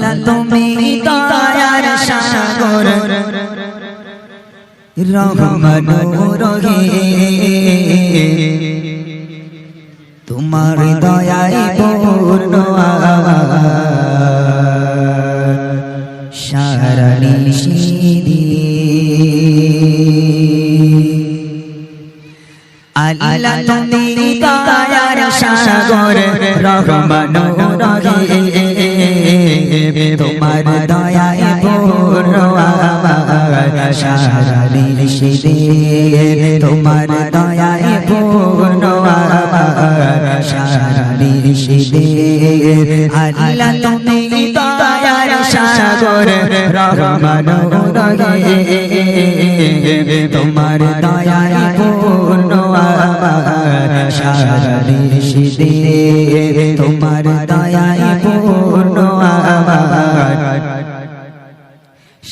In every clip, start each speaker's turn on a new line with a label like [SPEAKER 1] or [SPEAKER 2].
[SPEAKER 1] আল্লাহ তুমি দয়ার সাগর, রহমান তোমার দয়ায় পূর্ণ সারা নিশিদি আল্লাহ তুমি দয়ার সাগর রহমান সারা নিশিদি তোমার দয়ায় পূর্ণ সারা নিশিদি আল্লাহ তুমি দয়ার সাগর রহমান তোমার দয়ায় পূর্ণ সারা নিশিদি তোমার দয়ায় পূর্ণ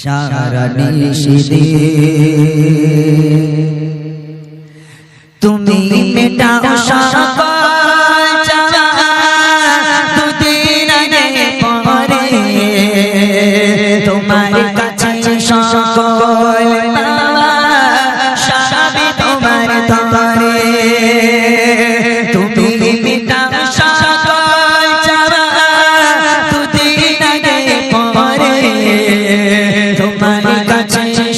[SPEAKER 1] সারা নিশিদি। তুমি মেটাও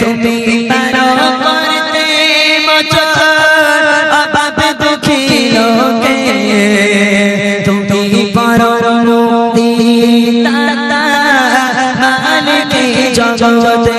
[SPEAKER 1] তুমি পারো করতে মোচন অভাবে দুঃখী লোকে। তুমি পারো মুক্তি দাতা। জগতে